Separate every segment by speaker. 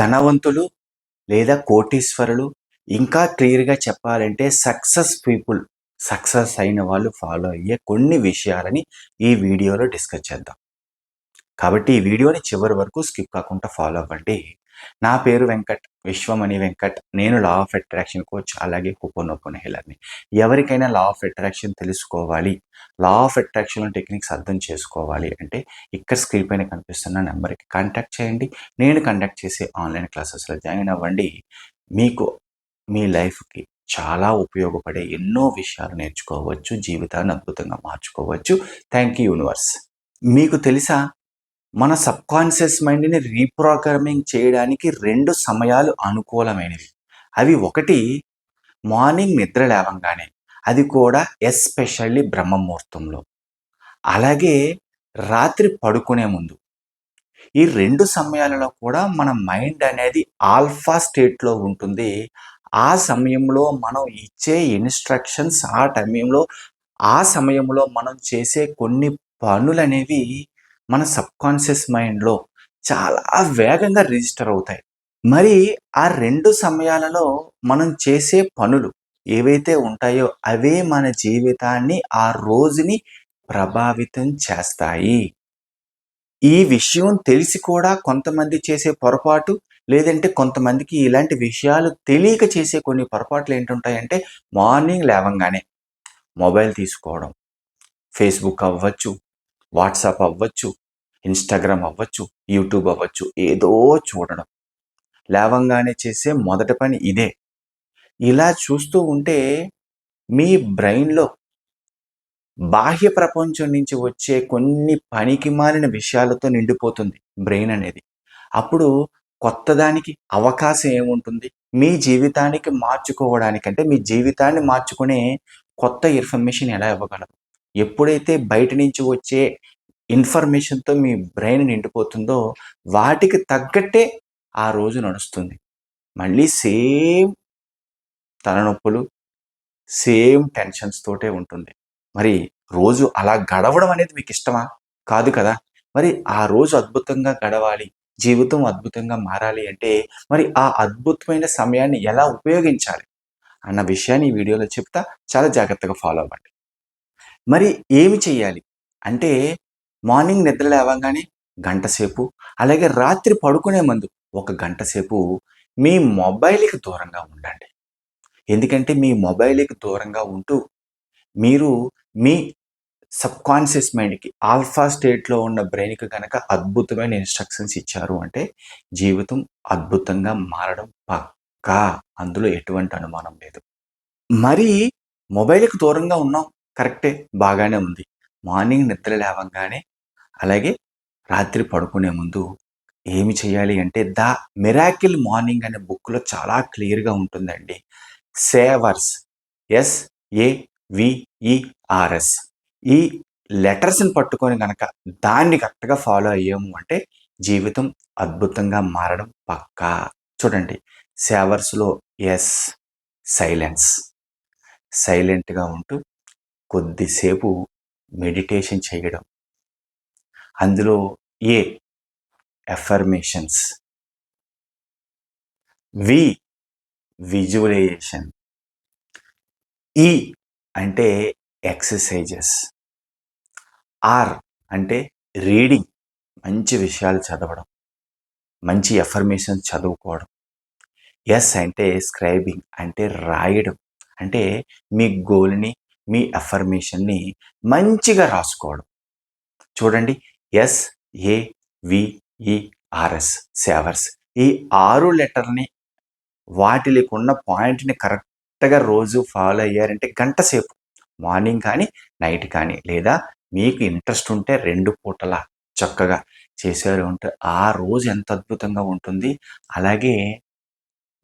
Speaker 1: ధనవంతులు లేదా కోటీశ్వరులు ఇంకా క్లియర్గా చెప్పాలంటే సక్సెస్ పీపుల్ సక్సెస్ అయిన వాళ్ళు ఫాలో అయ్యే కొన్ని విషయాలని ఈ వీడియోలో డిస్కస్ చేద్దాం. కాబట్టి ఈ వీడియోని చివరి వరకు స్కిప్ కాకుండా ఫాలో అవ్వండి. నా పేరు వెంకట్ విశ్వమణి వెంకట్. నేను లా ఆఫ్ అట్రాక్షన్ కోచ్ అలాగే హుపోనోపోన హెలర్ని ఎవరికైనా లా ఆఫ్ అట్రాక్షన్ తెలుసుకోవాలి. లా ఆఫ్ అట్రాక్షన్ టెక్నిక్స్ అర్థం చేసుకోవాలి. అంటే ఇక్కడ స్క్రీన్ పైన కనిపిస్తున్న నెంబర్కి కాంటాక్ట్ చేయండి. నేను కండక్ట్ చేసే ఆన్లైన్ క్లాసెస్లో జాయిన్ అవ్వండి. మీకు మీ లైఫ్కి చాలా ఉపయోగపడే ఎన్నో విషయాలు నేర్చుకోవచ్చు. జీవితాన్ని అద్భుతంగా మార్చుకోవచ్చు. థ్యాంక్ యూ యూనివర్స్ మీకు తెలుసా? మన సబ్కాన్షియస్ మైండ్ని రీప్రోగ్రామింగ్ చేయడానికి రెండు సమయాలు అనుకూలమైనవి. అవి ఒకటి మార్నింగ్ నిద్ర లేవంగానే. అది కూడా ఎస్పెషల్లీ బ్రహ్మముహూర్తంలో. అలాగే రాత్రి పడుకునే ముందు. ఈ రెండు సమయాలలో కూడా మన మైండ్ అనేది ఆల్ఫా స్టేట్లో ఉంటుంది. ఆ సమయంలో మనం ఇచ్చే ఇన్స్ట్రక్షన్స్ ఆ టైంలో ఆ సమయంలో మనం చేసే కొన్ని పనులు అనేవి మన సబ్కాన్షియస్ మైండ్లో చాలా వేగంగా రిజిస్టర్ అవుతాయి. మరి ఆ రెండు సమయాలలో మనం చేసే పనులు ఏవైతే ఉంటాయో అవే మన జీవితాన్ని ఆ రోజుని ప్రభావితం చేస్తాయి. ఈ విషయం తెలిసి కూడా కొంతమంది చేసే పొరపాటు లేదంటే కొంతమందికి ఇలాంటి విషయాలు తెలియక చేసే కొన్ని పొరపాట్లు ఏంటుంటాయంటే మార్నింగ్ లేవంగానే మొబైల్ తీసుకోవడం ఫేస్బుక్ అవ్వచ్చు వాట్సాప్ అవ్వచ్చు ఇన్స్టాగ్రామ్ అవ్వచ్చు యూట్యూబ్ అవ్వచ్చు ఏదో చూడడం. లేవంగానే చేసే మొదటి పని ఇదే. ఇలా చూస్తూ ఉంటే మీ బ్రెయిన్లో బాహ్య ప్రపంచం నుంచి వచ్చే కొన్ని పనికి మాలిన విషయాలతో నిండిపోతుంది బ్రెయిన్ అనేది. అప్పుడు కొత్తదానికి అవకాశం ఏముంటుంది? మీ జీవితానికి మార్చుకోవడానికి అంటే మీ జీవితాన్ని మార్చుకునే కొత్త ఇన్ఫర్మేషన్ ఎలా ఇవ్వగలరు? ఎప్పుడైతే బయట నుంచి వచ్చే ఇన్ఫర్మేషన్తో మీ బ్రెయిన్ నిండిపోతుందో వాటికి తగ్గట్టే ఆ రోజు నడుస్తుంది. మళ్ళీ సేమ్ తలనొప్పులు సేమ్ టెన్షన్స్ తోటే ఉంటుంది. మరి రోజు అలా గడవడం అనేది మీకు ఇష్టమా? కాదు కదా. మరి ఆ రోజు అద్భుతంగా గడవాలి జీవితం అద్భుతంగా మారాలి అంటే మరి ఆ అద్భుతమైన సమయాన్ని ఎలా ఉపయోగించాలి? అన్న విషయాన్ని ఈ వీడియోలో చెప్తా. చాలా జాగ్రత్తగా ఫాలో అవ్వండి. మరి ఏమి చేయాలి అంటే మార్నింగ్ నిద్ర లేవగానే గంట సేపు అలాగే రాత్రి పడుకునే ముందు ఒక గంట సేపు మీ మొబైల్కి దూరంగా ఉండండి. ఎందుకంటే మీ మొబైల్కి దూరంగా ఉంటూ మీరు మీ సబ్కాన్షియస్ మైండ్కి ఆల్ఫా స్టేట్లో ఉన్న బ్రెయిన్కి కనుక అద్భుతమైన ఇన్స్ట్రక్షన్స్ ఇచ్చారు అంటే జీవితం అద్భుతంగా మారడం పక్కా. అందులో ఎటువంటి అనుమానం లేదు. మరి మొబైల్కి దూరంగా ఉన్నాం కరెక్టే బాగానే ఉంది. మార్నింగ్ నిద్ర లేవంగానే అలాగే రాత్రి పడుకునే ముందు ఏమి చేయాలి అంటే ద మిరాకిల్ మార్నింగ్ అనే బుక్లో చాలా క్లియర్గా ఉంటుందండి. సేవర్స్ ఎస్ ఏ విఈఆర్ఎస్ ఈ లెటర్స్ని పట్టుకొని కనుక దాన్ని కరెక్ట్గా ఫాలో అయ్యాము అంటే జీవితం అద్భుతంగా మారడం పక్కా. చూడండి సేవర్స్లో ఎస్ సైలెన్స్. సైలెంట్గా ఉంటూ కొద్దిసేపు మెడిటేషన్ చేయడం. అందులో ఏ? ఎఫర్మేషన్స్ వి విజువలైజేషన్ ఈ అంటే ఎక్సర్సైజెస్ ఆర్ అంటే రీడింగ్ మంచి విషయాలు చదవడం. మంచి ఎఫర్మేషన్స్ చదువుకోవడం. ఎస్ అంటే స్క్రైబింగ్ అంటే రాయడం. అంటే మీ గోల్ని మీ ఎఫర్మేషన్ని మంచిగా రాసుకోవడం. చూడండి ఎస్ ఏ విఈఆర్ఎస్ సేవర్స్ ఈ ఆరు లెటర్ని వాటి ఉన్న పాయింట్ని కరెక్ట్గా రోజు ఫాలో అయ్యారంటే గంట సేపు. మార్నింగ్ కానీ నైట్ కానీ లేదా మీకు ఇంట్రెస్ట్ ఉంటే రెండు పూటల చక్కగా చేశారు ఉంటే ఆ రోజు ఎంత అద్భుతంగా ఉంటుంది. అలాగే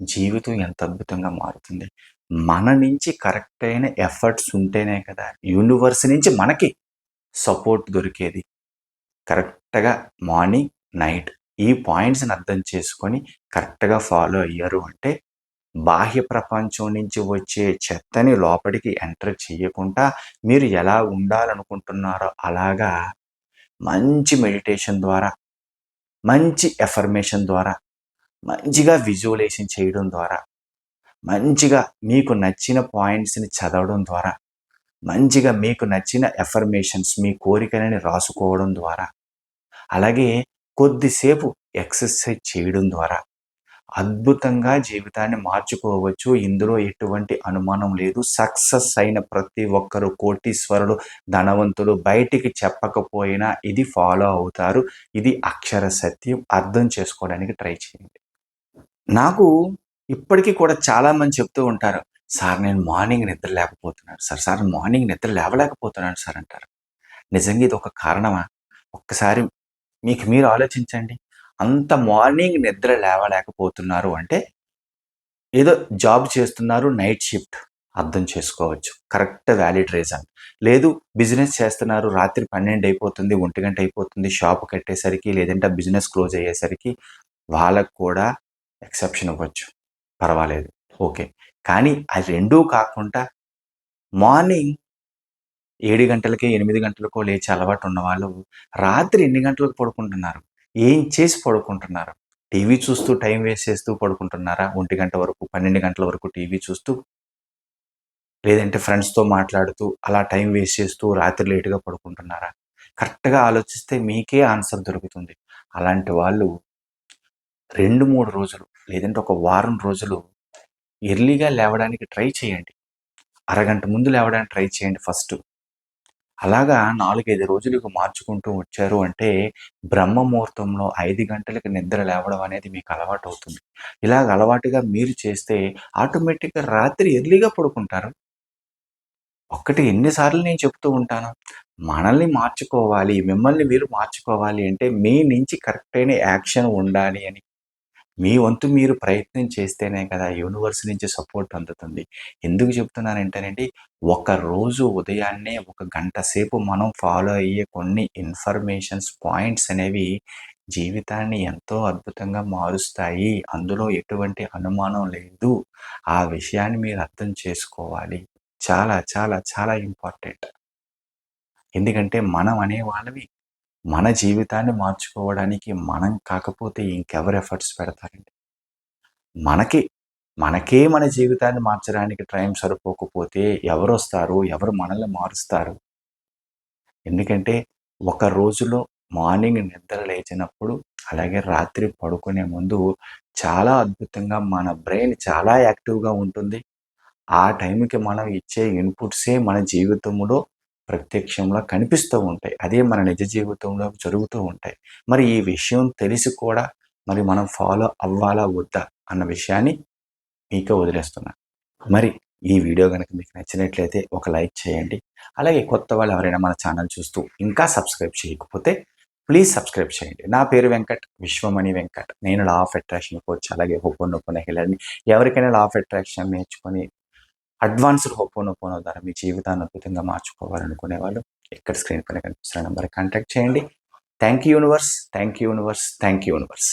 Speaker 1: జీవితం ఎంత అద్భుతంగా మారుతుంది. మన నుంచి కరెక్ట్ అయిన ఎఫర్ట్స్ ఉంటేనే కదా యూనివర్స్ నుంచి మనకి సపోర్ట్ దొరికేది. కరెక్ట్గా మార్నింగ్ నైట్ ఈ పాయింట్స్ని అర్థం చేసుకొని కరెక్ట్గా ఫాలో అయ్యారు అంటే బాహ్య ప్రపంచం నుంచి వచ్చే చెత్తని లోపలికి ఎంటర్ చేయకుండా మీరు ఎలా ఉండాలనుకుంటున్నారో అలాగా మంచి మెడిటేషన్ ద్వారా మంచి ఎఫర్మేషన్ ద్వారా మంచిగా విజువలేషన్ చేయడం ద్వారా మంచిగా మీకు నచ్చిన పాయింట్స్ని చదవడం ద్వారా మంచిగా మీకు నచ్చిన ఎఫర్మేషన్స్ మీ కోరికలని రాసుకోవడం ద్వారా అలాగే కొద్దిసేపు ఎక్సర్సైజ్ చేయడం ద్వారా అద్భుతంగా జీవితాన్ని మార్చుకోవచ్చు. ఇందులో ఎటువంటి అనుమానం లేదు. సక్సెస్ అయిన ప్రతి ఒక్కరు కోటీశ్వరులు ధనవంతులు బయటికి చెప్పకపోయినా ఇది ఫాలో అవుతారు. ఇది అక్షర సత్యం. అర్థం చేసుకోవడానికి ట్రై చేయండి. నాకు ఇప్పటికీ కూడా చాలామంది చెప్తూ ఉంటారు సార్ నేను మార్నింగ్ నిద్ర లేకపోతున్నాను. సార్ సార్ మార్నింగ్ నిద్ర లేవలేకపోతున్నాను సార్ అంటారు. నిజంగా ఇది ఒక కారణమా? ఒక్కసారి మీకు మీరు ఆలోచించండి. అంత మార్నింగ్ నిద్ర లేవలేకపోతున్నారు అంటే ఏదో జాబ్ చేస్తున్నారు నైట్ షిఫ్ట్ అర్థం చేసుకోవచ్చు. Correct valid reason. లేదు బిజినెస్ చేస్తున్నారు రాత్రి పన్నెండు అయిపోతుంది ఒంటి గంట అయిపోతుంది షాప్ కట్టేసరికి లేదంటే బిజినెస్ క్లోజ్ అయ్యేసరికి వాళ్ళకు కూడా ఎక్సెప్షన్ ఇవ్వచ్చు. పర్వాలేదు. ఓకే. కానీ అది రెండూ కాకుండా మార్నింగ్ ఏడు గంటలకి ఎనిమిది గంటలకో లేచి అలవాటు ఉన్నవాళ్ళు రాత్రి ఎన్ని గంటలకు పడుకుంటున్నారు? ఏం చేసి పడుకుంటున్నారు? టీవీ చూస్తూ టైం వేస్ట్ చేస్తూ పడుకుంటున్నారా? ఒంటి గంట వరకు పన్నెండు గంటల వరకు టీవీ చూస్తూ లేదంటే ఫ్రెండ్స్తో మాట్లాడుతూ అలా టైం వేస్ట్ చేస్తూ రాత్రి లేటుగా పడుకుంటున్నారా? కరెక్ట్గా ఆలోచిస్తే మీకే ఆన్సర్ దొరుకుతుంది. అలాంటి వాళ్ళు రెండు మూడు రోజులు లేదంటే ఒక వారం రోజులు ఎర్లీగా లేవడానికి ట్రై చేయండి. అరగంట ముందు లేవడానికి ట్రై చేయండి ఫస్ట్. అలాగా నాలుగైదు రోజులకు మార్చుకుంటూ వచ్చారు అంటే బ్రహ్మ ముహూర్తంలో ఐదు గంటలకు నిద్ర లేవడం అనేది మీకు అలవాటు అవుతుంది ఇలాగ అలవాటుగా మీరు చేస్తే ఆటోమేటిక్గా రాత్రి ఎర్లీగా పడుకుంటారు. ఒక్కటి ఎన్నిసార్లు నేను చెప్తూ ఉంటాను మనల్ని మార్చుకోవాలి మిమ్మల్ని మీరు మార్చుకోవాలి అంటే మీ నుంచి కరెక్ట్ అయిన యాక్షన్ ఉండాలి అని మీ వంతు మీరు ప్రయత్నం చేస్తేనే కదా యూనివర్స్ నుంచి సపోర్ట్ అందుతుంది. ఎందుకు చెప్తున్నానంటేనండి ఒక రోజు ఉదయాన్నే ఒక గంట సేపు మనం ఫాలో అయ్యే కొన్ని ఇన్ఫర్మేషన్స్ పాయింట్స్ అనేవి జీవితాన్ని ఎంతో అద్భుతంగా మారుస్తాయి. అందులో ఎటువంటి అనుమానం లేదు. ఆ విషయాన్ని మీరు అర్థం చేసుకోవాలి. చాలా చాలా చాలా ఇంపార్టెంట్. ఎందుకంటే మనం అనే వాళ్ళవి మన జీవితాన్ని మార్చుకోవడానికి మనం కాకపోతే ఇంకెవరు ఎఫర్ట్స్ పెడతారండి? మనకి మనకే మన జీవితాన్ని మార్చడానికి టైం సరిపోకపోతే ఎవరు వస్తారు ఎవరు మనల్ని మారుస్తారు? ఎందుకంటే ఒక రోజులో మార్నింగ్ నిద్ర లేచినప్పుడు అలాగే రాత్రి పడుకునే ముందు చాలా అద్భుతంగా మన బ్రెయిన్ చాలా యాక్టివ్గా ఉంటుంది. ఆ టైంకి మనం ఇచ్చే ఇన్పుట్సే మన జీవితంలో ప్రత్యక్షంలో కనిపిస్తూ ఉంటాయి. అదే మన నిజ జీవితంలో జరుగుతూ ఉంటాయి. మరి ఈ విషయం తెలిసి కూడా మరి మనం ఫాలో అవ్వాలా వద్దా అన్న విషయాన్ని మీకే వదిలేస్తున్నా. మరి ఈ వీడియో కనుక మీకు నచ్చినట్లయితే ఒక లైక్ చేయండి. అలాగే కొత్త వాళ్ళు ఎవరైనా మన ఛానల్ చూస్తూ ఇంకా సబ్స్క్రైబ్ చేయకపోతే ప్లీజ్ సబ్స్క్రైబ్ చేయండి. నా పేరు వెంకట్ విశ్వమణి వెంకట్. నేను లా ఆఫ్ అట్రాక్షన్ కోచ్ అలాగే హోపన్ ఓపెన్ హెలర్ని ఎవరికైనా లా ఆఫ్ అట్రాక్షన్ నేర్చుకొని అడ్వాన్స్డ్ హోపోనోపోనో ద్వారా మీ జీవితాన్ని అద్భుతంగా మార్చుకోవాలనుకునే వాళ్ళు ఇక్కడ స్క్రీన్ పైన కనిపిస్తున్న నెంబర్ కాంటాక్ట్ చేయండి. Thank you universe thank you universe thank you universe.